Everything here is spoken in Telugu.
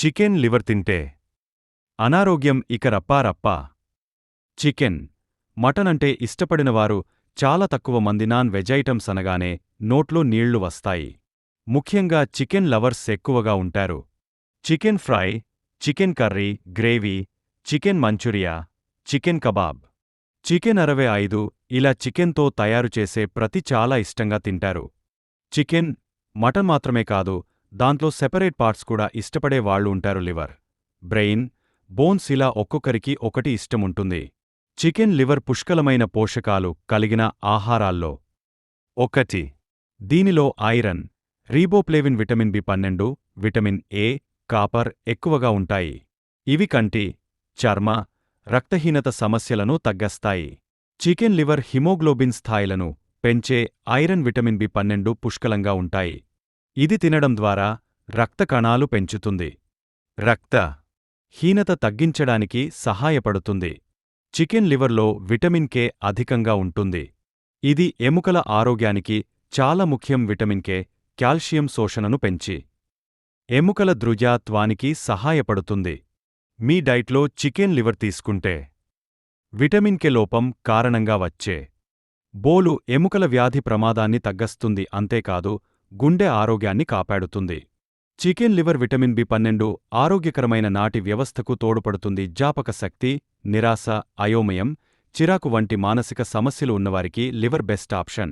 చికెన్ లివర్ తింటే అనారోగ్యం ఇక రప్పారప్పా చికెన్ మటన్ అంటే ఇష్టపడినవారు చాలా తక్కువ మంది నాన్ వెజ్ ఐటమ్స్ అనగానే నోట్లో నీళ్ళు వస్తాయి. ముఖ్యంగా చికెన్ లవర్స్ ఎక్కువగా ఉంటారు. Chicken fry chicken curry gravy chicken manchuria chicken kebab. Chicken అరవై ఐదు ఇలా చికెన్తో తయారు చేసే ప్రతి చాలా ఇష్టంగా తింటారు. చికెన్ మటన్ మాత్రమే కాదు దాంట్లో సెపరేట్ పార్ట్స్ కూడా ఇష్టపడే వాళ్ళు ఉంటారు లివర్. బ్రెయిన్ బోన్స్ ఇలా ఒక్కొక్కరికి ఒకటి ఇష్టముంటుంది చికెన్ లివర్ పుష్కలమైన పోషకాలు కలిగిన ఆహారాల్లో ఒకటి. దీనిలో ఐరన్ రీబోప్లేవిన్ విటమిన్ బి పన్నెండు విటమిన్ ఏ కాపర్ ఎక్కువగా ఉంటాయి. ఇవి కంటి చర్మ రక్తహీనత సమస్యలను తగ్గస్తాయి. చికెన్ లివర్ హిమోగ్లోబిన్ స్థాయిలను పెంచే ఐరన్ విటమిన్ బి పన్నెండు పుష్కలంగా ఉంటాయి. ఇది తినడం ద్వారా రక్త కణాలు పెంచుతుంది. రక్త హీనత తగ్గించడానికి సహాయపడుతుంది. చికెన్ లివర్లో విటమిన్ కే అధికంగా ఉంటుంది. ఇది ఎముకల ఆరోగ్యానికి చాలా ముఖ్యం. విటమిన్ కే కాల్షియం శోషణను పెంచి ఎముకల దృఢత్వానికి సహాయపడుతుంది. మీ డైట్లో చికెన్ లివర్ తీసుకుంటే విటమిన్ కే లోపం కారణంగా వచ్చే బోలు ఎముకల వ్యాధి ప్రమాదాన్ని తగ్గస్తుంది. అంతేకాదు గుండె ఆరోగ్యాన్ని కాపాడుతుంది. చికెన్ లివర్ విటమిన్ బి పన్నెండు ఆరోగ్యకరమైన నాటి వ్యవస్థకు తోడ్పడుతుంది. జ్ఞాపక శక్తి నిరాశ అయోమయం చిరాకు వంటి మానసిక సమస్యలు ఉన్నవారికి లివర్ బెస్ట్ ఆప్షన్.